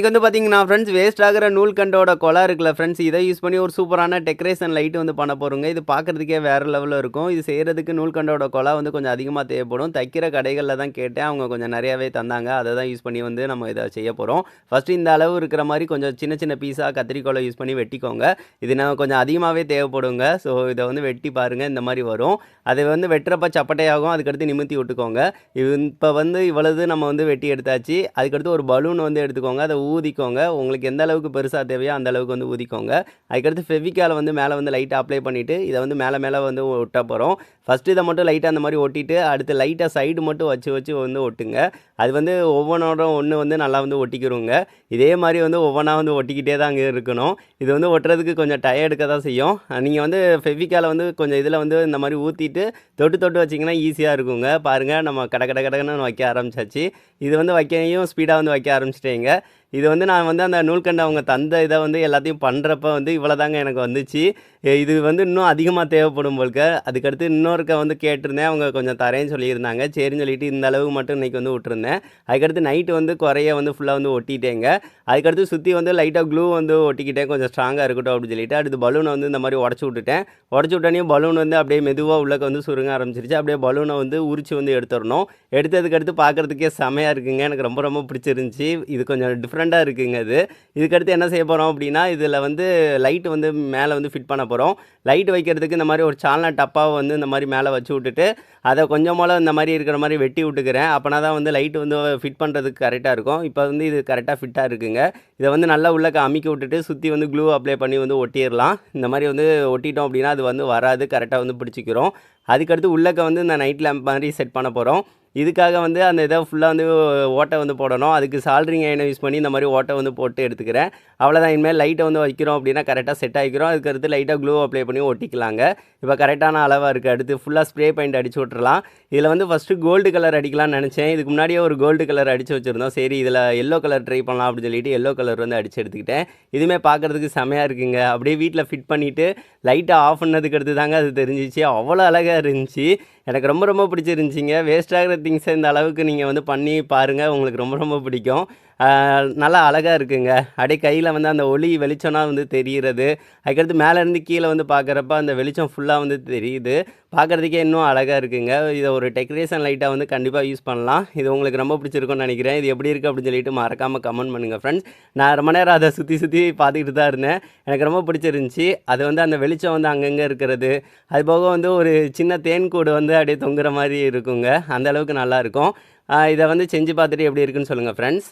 இதுக்கு வந்து பார்த்தீங்கன்னா ஃப்ரெண்ட்ஸ் வேஸ்ட் ஆகிற நூல்கண்டோட கொலா இருக்குல்ல ஃப்ரெண்ட்ஸ் இதை யூஸ் பண்ணி ஒரு சூப்பரான டெக்கரேஷன் லைட் வந்து பண்ண போகிறோங்க இது பார்க்குறதுக்கே வேறு லெவலில் இருக்கும். இது செய்கிறதுக்கு நூல்கண்டோட கொலா வந்து கொஞ்சம் அதிகமாக தேவைப்படும். தைக்கிற கடைகளில் தான் கேட்டேன். அவங்க கொஞ்சம் நிறையாவே தந்தாங்க. அதை தான் யூஸ் பண்ணி வந்து நம்ம இதை செய்ய போகிறோம் ஃபஸ்ட்டு இந்த அளவு இருக்கிற மாதிரி கொஞ்சம் சின்ன சின்ன பீஸாக கத்திரிக்கோலை யூஸ் பண்ணி வெட்டிக்கோங்க. இது நம்ம கொஞ்சம் அதிகமாகவே தேவைப்படுங்க. ஸோ இதை வந்து வெட்டி பாருங்கள் இந்த மாதிரி வரும். அதை வந்து வெட்டுறப்ப சப்பட்டையாகும். அதுக்கடுத்து நிமித்தி விட்டுக்கோங்க. இப்போ வந்து இவ்வளவு நம்ம வந்து வெட்டி எடுத்தாச்சு. அதுக்கடுத்து ஒரு பலூன் வந்து எடுத்துக்கோங்க. அதை ஊதிக்கோங்க. உங்களுக்கு எந்த அளவுக்கு பெருசாக தேவையோ அந்த அளவுக்கு வந்து ஊதிக்கோங்க. அதுக்கடுத்து ஃபெவிக்கால் வந்து மேலே வந்து லைட்டாக அப்ளை பண்ணிவிட்டு இதை வந்து மேலே மேலே வந்து ஒட்ட போகிறோம் ஃபஸ்ட்டு இதை மட்டும் லைட்டாக அந்த மாதிரி ஒட்டிட்டு அடுத்து லைட்டாக சைடு மட்டும் வச்சு வச்சு வந்து ஒட்டுங்க. அது வந்து ஒவ்வொன்றோட ஒன்று வந்து நல்லா வந்து ஒட்டிக்கிறோங்க இதே மாதிரி வந்து ஒவ்வொன்றா வந்து ஒட்டிக்கிட்டே தான் அங்கே இருக்கணும். இது வந்து ஒட்டுறதுக்கு கொஞ்சம் டயர் எடுக்க தான் செய்யும். நீங்கள் வந்து ஃபெவிக்கால வந்து கொஞ்சம் இதில் வந்து இந்த மாதிரி ஊற்றிட்டு தொட்டு தொட்டு வச்சிங்கன்னா ஈஸியாக இருக்குங்க. பாருங்கள் நம்ம கட கட கடைன்னு வைக்க ஆரம்பிச்சாச்சு. இது வந்து வைக்கையும் ஸ்பீடாக வந்து வைக்க ஆரம்பிச்சிட்டேங்க. இது வந்து நான் வந்து அந்த நூல்கண்டு அவங்க தந்த இதை வந்து எல்லாத்தையும் பண்ணுறப்ப வந்து இவ்வளோ தாங்க எனக்கு வந்துச்சு. இது வந்து இன்னும் அதிகமாக தேவைப்படும் போல்க அதுக்கடுத்து இன்னொருக்க வந்து கேட்டிருந்தேன். அவங்க கொஞ்சம் தரேன்னு சொல்லியிருந்தாங்க. சரின்னு சொல்லிட்டு இந்த அளவு மட்டும் இன்றைக்கி வந்து விட்டுருந்தேன். அதுக்கடுத்து நைட்டு வந்து குறைய வந்து ஃபுல்லாக வந்து ஒட்டிட்டேங்க. அதுக்கடுத்து சுற்றி வந்து லைட்டாக க்ளூ வந்து ஒட்டிக்கிட்டேன். கொஞ்சம் ஸ்ட்ராங்காக இருக்கட்டும் அப்படின்னு சொல்லிட்டு. அடுத்து பலூனை வந்து இந்த மாதிரி உடச்சி விட்டுட்டேன். உடச்சி விட்டோன்னே பலூன் வந்து அப்படியே மெதுவாக உள்ளக்க வந்து சுருங்க ஆரம்பிச்சிருச்சு. அப்படியே பலூனை வந்து உரிச்சு வந்து எடுத்துடணும். எடுத்ததுக்கு அடுத்து பார்க்குறதுக்கே செமையாக இருக்குங்க. எனக்கு ரொம்ப ரொம்ப பிடிச்சிருந்துச்சி. இது கொஞ்சம் டிஃப்ரெண்ட் டிஃப்ரெண்ட்டாக இருக்குங்க அது. இதுக்கடுத்து என்ன செய்ய போகிறோம் அப்படின்னா இதில் வந்து லைட் வந்து மேலே வந்து ஃபிட் பண்ண போகிறோம் லைட் வைக்கிறதுக்கு இந்த மாதிரி ஒரு சால்னா டப்பாவை வந்து இந்த மாதிரி மேலே வச்சு விட்டுட்டு அதை கொஞ்சம் போல் இந்த மாதிரி இருக்கிற மாதிரி வெட்டி விட்டுக்கிறேன். அப்போனா தான் வந்து லைட் வந்து ஃபிட் பண்ணுறதுக்கு கரெக்டாக இருக்கும். இப்போ வந்து இது கரெக்டாக ஃபிட்டாக இருக்குங்க. இதை வந்து நல்லா உள்ளக்க அமுக்கி விட்டுட்டு சுற்றி வந்து க்ளூ அப்ளை பண்ணி வந்து ஒட்டிடலாம். இந்த மாதிரி வந்து ஒட்டிட்டோம் அப்படின்னா அது வந்து வராது. கரெக்டாக வந்து பிடிச்சிக்கிறோம். அதுக்கடுத்து உள்ளக்க வந்து இந்த நைட் லேம்ப் மாதிரி செட் பண்ண போகிறோம் இதுக்காக வந்து அந்த இதை ஃபுல்லாக வந்து ஓட்டை வந்து போடணும். அதுக்கு சால்ட்ரிங் ஐனை யூஸ் பண்ணி இந்த மாதிரி ஓட்டை வந்து போட்டு எடுத்துக்கிறேன். அவ்வளோதான் இனிமேல் லைட்டை வந்து வைக்கிறோம் அப்படின்னா கரெக்டாக செட் ஆகிக்கிறோம். அதுக்கு அடுத்து லைட்டாக க்ளூ அப்ளை பண்ணி ஒட்டிக்கலாங்க. இப்போ கரெக்டான அளவாக இருக்குது அடுத்து ஃபுல்லாக ஸ்ப்ரே பெயிண்ட் அடிச்சு விட்றலாம் இதில் வந்து ஃபஸ்ட்டு கோல்டு கலர் அடிக்கலாம்னு நினச்சேன். இதுக்கு முன்னாடியே ஒரு கோல்டு கலர் அடித்து வச்சுருந்தோம். சரி இதில் எல்லோ கலர் ட்ரை பண்ணலாம் அப்படின்னு சொல்லிட்டு எல்லோ கலர் வந்து அடித்து எடுத்துக்கிட்டேன். இதுவுமே பார்க்குறதுக்கு செமையாக இருக்குங்க. அப்படியே வீட்டில் ஃபிட் பண்ணிவிட்டு லைட்டை ஆஃப் பண்ணதுக்கு அடுத்து தாங்க அது தெரிஞ்சிச்சு. அவ்வளோ அழகாக இருந்துச்சு. எனக்கு ரொம்ப ரொம்ப பிடிச்சிருந்துச்சிங்க. வேஸ்ட் ஆகிற திங்ஸை இந்த அளவுக்கு நீங்கள் வந்து பண்ணி பாருங்கள் உங்களுக்கு ரொம்ப ரொம்ப பிடிக்கும். நல்லா அழகாக இருக்குங்க. அப்படியே கையில் வந்து அந்த ஒளி வெளிச்சம்னா வந்து தெரிகிறது அதுக்கடுத்து மேலேருந்து கீழே வந்து பார்க்குறப்ப அந்த வெளிச்சம் ஃபுல்லாக வந்து தெரியுது. பார்க்குறதுக்கே இன்னும் அழகாக இருக்குங்க. இதை ஒரு டெக்கரேஷன் லைட்டாக வந்து கண்டிப்பாக யூஸ் பண்ணலாம். இது உங்களுக்கு ரொம்ப பிடிச்சிருக்கும்னு நினைக்கிறேன். இது எப்படி இருக்குது அப்படின்னு சொல்லிட்டு மறக்காமல் கமெண்ட் பண்ணுங்கள் ஃப்ரெண்ட்ஸ் நான் ரொம்ப நேரம் அதை சுற்றி சுற்றி பார்த்துக்கிட்டு தான் இருந்தேன். எனக்கு ரொம்ப பிடிச்சிருந்துச்சி. அது வந்து அந்த வெளிச்சம் வந்து அங்கங்கே இருக்கிறது. அது போக வந்து ஒரு சின்ன தேன் கூடு வந்து அப்படியே தொங்குற மாதிரி இருக்குங்க. அந்த அளவுக்கு இதை வந்து செஞ்சு பார்த்துட்டு எப்படி இருக்குன்னு சொல்லுங்கள் ஃப்ரெண்ட்ஸ்